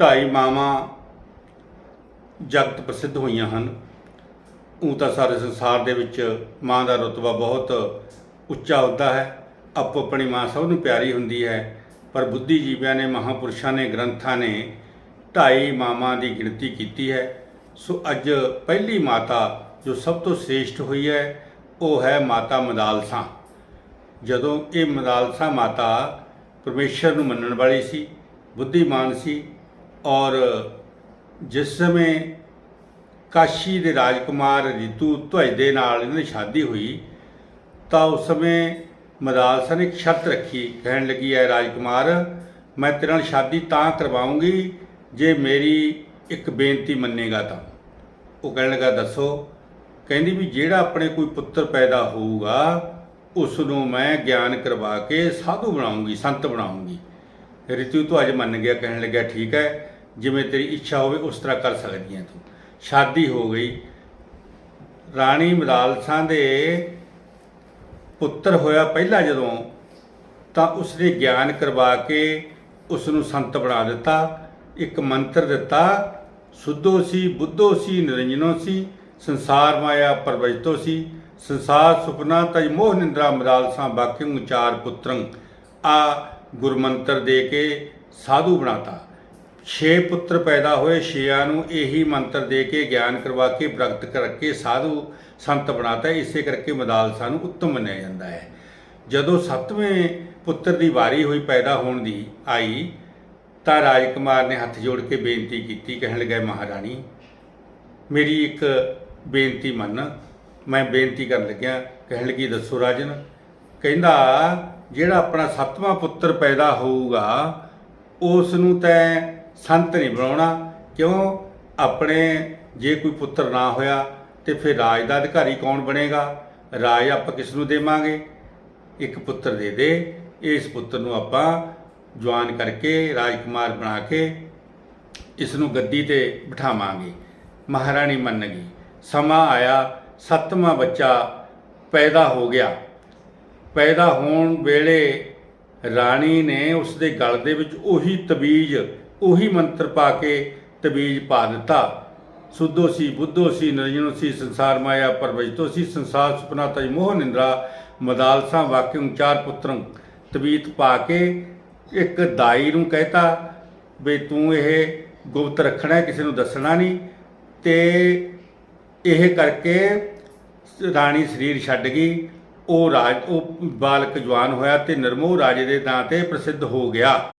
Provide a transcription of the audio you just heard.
ਢਾਈ ਮਾਵਾਂ ਜਗਤ ਪ੍ਰਸਿੱਧ ਹੋਈਆਂ ਹਨ। ਉਹ ਤਾਂ ਸਾਰੇ ਸੰਸਾਰ ਦੇ ਵਿੱਚ ਮਾਂ ਦਾ ਰਤਬਾ ਬਹੁਤ ਉੱਚਾ ਹੁੰਦਾ ਹੈ। ਆਪੋ ਆਪਣੀ ਮਾਂ ਸਭ ਨੂੰ ਪਿਆਰੀ ਹੁੰਦੀ ਹੈ। ਪਰ ਬੁੱਧੀਜੀਵੀਆਂ ਨੇ, ਮਹਾਪੁਰਸ਼ਾਂ ਨੇ, ਗ੍ਰੰਥਾਂ ਨੇ ਢਾਈ ਮਾਵਾਂ ਦੀ ਗਿਣਤੀ ਕੀਤੀ ਹੈ। ਸੋ ਅੱਜ ਪਹਿਲੀ ਮਾਤਾ ਜੋ ਸਭ ਤੋਂ ਸ੍ਰੇਸ਼ਟ ਹੋਈ ਹੈ, ਉਹ ਹੈ ਮਾਤਾ ਮਦਾਲਸਾ। ਜਦੋਂ ਇਹ ਮਦਾਲਸਾ ਮਾਤਾ ਪਰਮੇਸ਼ਰ ਨੂੰ ਮੰਨਣ ਵਾਲੀ ਸੀ, ਬੁੱਧੀਮਾਨ ਸੀ ਔਰ ਜਿਸ ਸਮੇਂ ਕਾਸ਼ੀ ਦੇ ਰਾਜਕੁਮਾਰ ਰਿਤੂ ਧਵਜ ਦੇ ਨਾਲ ਇਹਨਾਂ ਦੀ ਸ਼ਾਦੀ ਹੋਈ, ਤਾਂ ਉਸ ਸਮੇਂ ਮਦਾਲਸਾ ਨੇ ਇੱਕ ਸ਼ਰਤ ਰੱਖੀ, ਕਹਿਣ ਲੱਗੀ ਹੈ ਰਾਜਕੁਮਾਰ, ਮੈਂ ਤੇਰੇ ਨਾਲ ਸ਼ਾਦੀ ਤਾਂ ਕਰਵਾਉਂਗੀ ਜੇ ਮੇਰੀ ਇੱਕ ਬੇਨਤੀ ਮੰਨੇਗਾ ਤਾਂ। ਉਹ ਕਹਿਣ ਲੱਗਾ, ਦੱਸੋ। ਕਹਿੰਦੀ ਵੀ, ਜਿਹੜਾ ਆਪਣੇ ਕੋਈ ਪੁੱਤਰ ਪੈਦਾ ਹੋਊਗਾ ਉਸ ਨੂੰ ਮੈਂ ਗਿਆਨ ਕਰਵਾ ਕੇ ਸਾਧੂ ਬਣਾਉਂਗੀ, ਸੰਤ ਬਣਾਉਂਗੀ। ਰਿਤੂ, ਤੂੰ ਅੱਜ ਮੰਨ ਗਿਆ, ਕਹਿਣ ਲੱਗਿਆ, ਠੀਕ ਹੈ, ਜਿਵੇਂ ਤੇਰੀ ਇੱਛਾ ਹੋਵੇ, ਉਸ ਤਰ੍ਹਾਂ ਕਰ ਸਕਦੀ ਹੈ ਤੂੰ। ਸ਼ਾਦੀ ਹੋ ਗਈ। ਰਾਣੀ ਮਦਾਲਸਾਂ ਦੇ ਪੁੱਤਰ ਹੋਇਆ ਪਹਿਲਾ ਜਦੋਂ, ਤਾਂ ਉਸਨੇ ਗਿਆਨ ਕਰਵਾ ਕੇ ਉਸ ਨੂੰ ਸੰਤ ਬਣਾ ਦਿੱਤਾ, ਇੱਕ ਮੰਤਰ ਦਿੱਤਾ, ਸੁੱਧੋ ਸੀ, ਬੁੱਧੋ ਸੀ, ਨਿਰੰਜਨੋ ਸੀ, ਸੰਸਾਰ ਮਾਇਆ ਪਰਵਜਤੋ ਸੀ, ਸੰਸਾਰ ਸੁਪਨਾ ਤਜ ਮੋਹ ਨਿੰਦਰਾ ਮਦਾਲਸਾਂ ਬਾਕਿਉ ਚਾਰ ਪੁੱਤਰੰ। ਆ ਗੁਰਮੰਤਰ ਦੇ ਕੇ ਸਾਧੂ ਬਣਾਤਾ। ਛੇ ਪੁੱਤਰ ਪੈਦਾ ਹੋਏ, ਛੇਆਂ ਨੂੰ ਇਹੀ ਮੰਤਰ ਦੇ ਕੇ ਗਿਆਨ ਕਰਵਾ ਕੇ, ਪ੍ਰਗਟ ਕਰਕੇ ਸਾਧੂ ਸੰਤ ਬਣਾਤਾ। ਇਸੇ ਕਰਕੇ ਮਦਾਲਸਾ ਨੂੰ ਉੱਤਮ ਮੰਨਿਆ ਜਾਂਦਾ ਹੈ। ਜਦੋਂ ਸੱਤਵੇਂ ਪੁੱਤਰ ਦੀ ਵਾਰੀ ਹੋਈ, ਪੈਦਾ ਹੋਣ ਦੀ ਆਈ, ਤਾਂ ਰਾਜਕੁਮਾਰ ਨੇ ਹੱਥ ਜੋੜ ਕੇ ਬੇਨਤੀ ਕੀਤੀ, ਕਹਿਣ ਲੱਗਾ, ਮਹਾਰਾਣੀ, ਮੇਰੀ ਇੱਕ ਬੇਨਤੀ ਮੰਨ। ਮੈਂ ਬੇਨਤੀ ਕਰਨ ਲੱਗਿਆ, ਕਹਿਣ ਲੱਗੀ, ਦੱਸੋ ਰਾਜਨ ਕਹਿੰਦਾ, ਜਿਹੜਾ ਆਪਣਾ ਸੱਤਵਾਂ ਪੁੱਤਰ ਪੈਦਾ ਹੋਊਗਾ ਉਸ ਨੂੰ ਤੈਂ ਸੰਤ ਨਹੀਂ ਬਣਾਉਣਾ, ਕਿਉਂ? ਆਪਣੇ ਜੇ ਕੋਈ ਪੁੱਤਰ ਨਾ ਹੋਇਆ, ਤੇ ਫਿਰ ਰਾਜ ਦਾ ਅਧਿਕਾਰੀ ਕੌਣ ਬਣੇਗਾ? ਰਾਜ ਆਪਾਂ ਕਿਸ ਨੂੰ ਦੇਵਾਂਗੇ? ਇੱਕ ਪੁੱਤਰ ਦੇ ਦੇ। ਇਸ ਪੁੱਤਰ ਨੂੰ ਆਪਾਂ ਜਵਾਨ ਕਰਕੇ, ਰਾਜਕੁਮਾਰ ਬਣਾ ਕੇ ਇਸ ਨੂੰ ਗੱਦੀ ਤੇ ਬਿਠਾਵਾਂਗੇ। ਮਹਾਰਾਣੀ ਮੰਨ ਗਈ। ਸਮਾਂ ਆਇਆ, ਸੱਤਵਾਂ ਬੱਚਾ ਪੈਦਾ ਹੋ ਗਿਆ। ਪੈਦਾ ਹੋਣ ਵੇਲੇ ਰਾਣੀ ਨੇ ਉਸ ਦੇ ਗਲ ਦੇ ਵਿੱਚ ਉਹੀ ਤਬੀਜ, ਉਹੀ ਮੰਤਰ ਪਾ ਕੇ ਤਬੀਜ ਪਾ ਦਿੱਤਾ। ਸੁੱਧੋ ਸੀ ਬੁੱਧੋ ਸੀ ਨਿਰਜਨੋ ਸੀ ਸੰਸਾਰ ਮਾਇਆ ਪਰਵਜਤੋ ਸੀ ਸੰਸਾਰ ਸੁਪਨਾ ਤਜ ਮੋਹ ਨਿੰਦਰਾ, ਮਦਾਲਸਾਂ ਵਾਕਿਉ ਚਾਰ ਪੁੱਤਰੰ ਤਬੀਤ ਪਾ ਕੇ ਇੱਕ ਦਾਈ ਨੂੰ ਕਹਿਤਾ ਵੀ ਤੂੰ ਇਹ ਗੁਪਤ ਰੱਖਣਾ, ਕਿਸੇ ਨੂੰ ਦੱਸਣਾ ਨਹੀਂ ਤੇ ਇਹ ਕਰਕੇ ਰਾਣੀ ਸਰੀਰ ਛੱਡ ਗਈ। ਉਹ ਰਾਜ, ਉਹ ਬਾਲਕ ਜਵਾਨ ਹੋਇਆ ਤੇ ਨਿਰਮੋਹ ਰਾਜੇ ਦੇ ਨਾਂ ਤੇ ਪ੍ਰਸਿੱਧ ਹੋ ਗਿਆ।